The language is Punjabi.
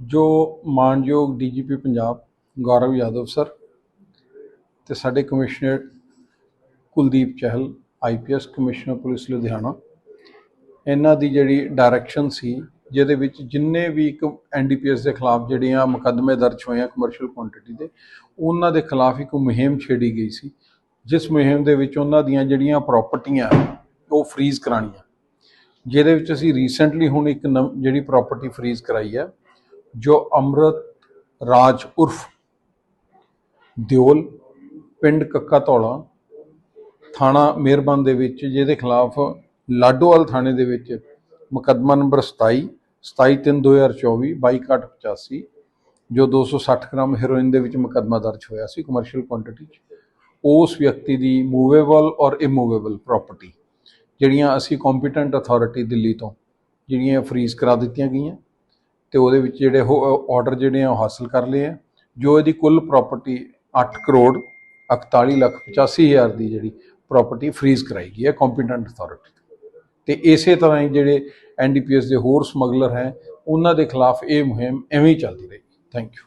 ਜੋ ਮਾਨਯੋਗ ਡੀਜੀਪੀ ਪੰਜਾਬ ਗੌਰਵ ਯਾਦਵ ਸਰ ਤੇ ਸਾਡੇ commissioner Kuldeep Chahal IPS commissioner police Ludhiana, ਇਹਨਾਂ ਦੀ ਜਿਹੜੀ ਡਾਇਰੈਕਸ਼ਨ ਸੀ, ਜਿਹਦੇ ਵਿੱਚ ਜਿੰਨੇ ਵੀ ਇੱਕ ਐਨਡੀਪੀਐਸ ਦੇ ਖਿਲਾਫ ਜਿਹੜੀਆਂ ਮੁਕੱਦਮੇ ਦਰਜ ਹੋਏ ਆ ਕਮਰਸ਼ੀਅਲ ਕੁਆਂਟੀਟੀ ਦੇ, ਉਹਨਾਂ ਦੇ ਖਿਲਾਫ ਇੱਕ ਮੁਹਿੰਮ ਛੇੜੀ ਗਈ ਸੀ, ਜਿਸ ਮੁਹਿੰਮ ਦੇ ਵਿੱਚ ਉਹਨਾਂ ਦੀਆਂ ਜਿਹੜੀਆਂ ਪ੍ਰਾਪਰਟੀਆਂ ਉਹ ਫ੍ਰੀਜ਼ ਕਰਾਣੀਆਂ ਜਿਹਦੇ ਵਿੱਚ ਅਸੀਂ ਰੀਸੈਂਟਲੀ ਹੁਣ ਇੱਕ ਨਵ- ਜਿਹੜੀ ਪ੍ਰਾਪਰਟੀ ਫ੍ਰੀਜ਼ ਕਰਾਈ ਆ ਜੋ ਅਮਰਤ ਰਾਜ ਉਰਫ ਦਿਓਲ, ਪਿੰਡ ਕੱਕਾ ਧੌਲਾ, ਥਾਣਾ ਮਿਹਰਬਾਨ ਦੇ ਵਿੱਚ, ਜਿਹਦੇ ਖਿਲਾਫ ਲਾਡੋਵਾਲ ਥਾਣੇ ਦੇ ਵਿੱਚ ਮੁਕੱਦਮਾ ਨੰਬਰ 27 27/3/2024 2285 ਜੋ 260 ਗ੍ਰਾਮ ਹੈਰੋਇਨ ਦੇ ਵਿੱਚ ਮੁਕੱਦਮਾ ਦਰਜ ਹੋਇਆ ਸੀ ਕਮਰਸ਼ੀਅਲ ਕੁਆਂਟੀਟੀ 'ਚ, ਉਸ ਵਿਅਕਤੀ ਦੀ ਮੂਵੇਬਲ ਔਰ ਇਮੂਵੇਬਲ ਪ੍ਰਾਪਰਟੀ ਜਿਹੜੀਆਂ ਅਸੀਂ ਕੰਪੀਟੈਂਟ ਅਥਾਰਟੀ ਦਿੱਲੀ ਤੋਂ, ਜਿਹੜੀਆਂ ਫਰੀਜ਼ ਕਰਾ ਦਿੱਤੀਆਂ ਗਈਆਂ। ਤੇ ਉਹਦੇ ਵਿੱਚ ਜਿਹੜੇ ਆਰਡਰ ਜਿਹੜੇ ਆ ਉਹ ਹਾਸਲ ਕਰ ਲਏ ਆ। ਜੋ ਇਹਦੀ ਕੁੱਲ ਪ੍ਰਾਪਰਟੀ 8 ਕਰੋੜ 41 ਲੱਖ 85 ਹਜ਼ਾਰ ਦੀ ਜਿਹੜੀ ਪ੍ਰਾਪਰਟੀ ਫਰੀਜ਼ ਕਰਾਈ ਗਈ ਹੈ ਕੰਪੀਟੈਂਟ ਅਥਾਰਟੀ ਤੇ। ਇਸੇ ਤਰ੍ਹਾਂ ਹੀ ਜਿਹੜੇ ਐਨਡੀਪੀਐਸ ਦੇ ਹੋਰ ਸਮਗਲਰ ਹੈ, ਉਹਨਾਂ ਦੇ ਖਿਲਾਫ ਇਹ ਮੁਹਿੰਮ ਐਵੇਂ ਹੀ ਚੱਲਦੀ ਰਹੀ ਥੈਂਕ ਯੂ